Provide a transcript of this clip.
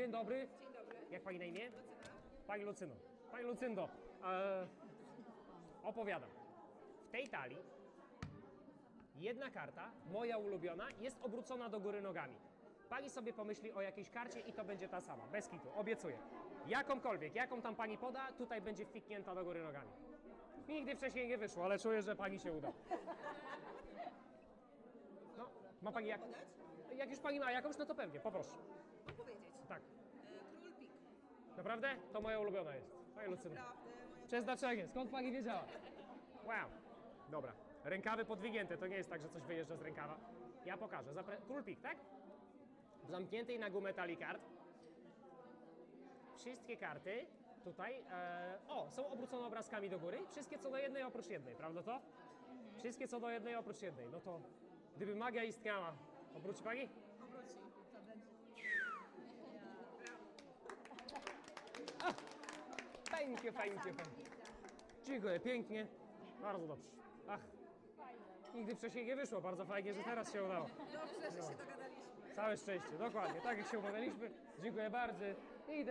Dzień dobry. Dzień dobry. Jak pani na imię? Lucyna. Pani Lucyno. Pani Lucyndo, e, opowiadam. W tej talii jedna karta, moja ulubiona, jest obrócona do góry nogami. Pani sobie pomyśli o jakiejś karcie i to będzie ta sama, bez kitu, obiecuję. Jakąkolwiek, jaką tam pani poda, tutaj będzie wfiknięta do góry nogami. Nigdy wcześniej nie wyszło, ale czuję, że pani się uda. No, ma pani jak... Jak już pani ma jakąś, no to pewnie, poproszę. Tak. E, Król Pik. Naprawdę? To moja ulubiona jest. Pani Lucyno. Naprawdę. Moja... Przeznaczenie. Skąd pani wiedziała? Wow. Dobra. Rękawy podwinięte. To nie jest tak, że coś wyjeżdża z rękawa. Ja pokażę. Zapre... Królpik, tak? W zamkniętej na gumę talii kart. Wszystkie karty tutaj, e... o, są obrócone obrazkami do góry. Wszystkie co do jednej oprócz jednej, prawda to? Wszystkie co do jednej oprócz jednej. No to gdyby magia istniała, obróci pani? Obróci. To będzie. You, thank you. Dziękuję, pięknie. Bardzo dobrze. Ach, nigdy wcześniej nie wyszło. Bardzo fajnie, że teraz się udało. Dobrze, że się dogadaliśmy. Całe szczęście, dokładnie. Tak jak się umawialiśmy. Dziękuję bardzo. I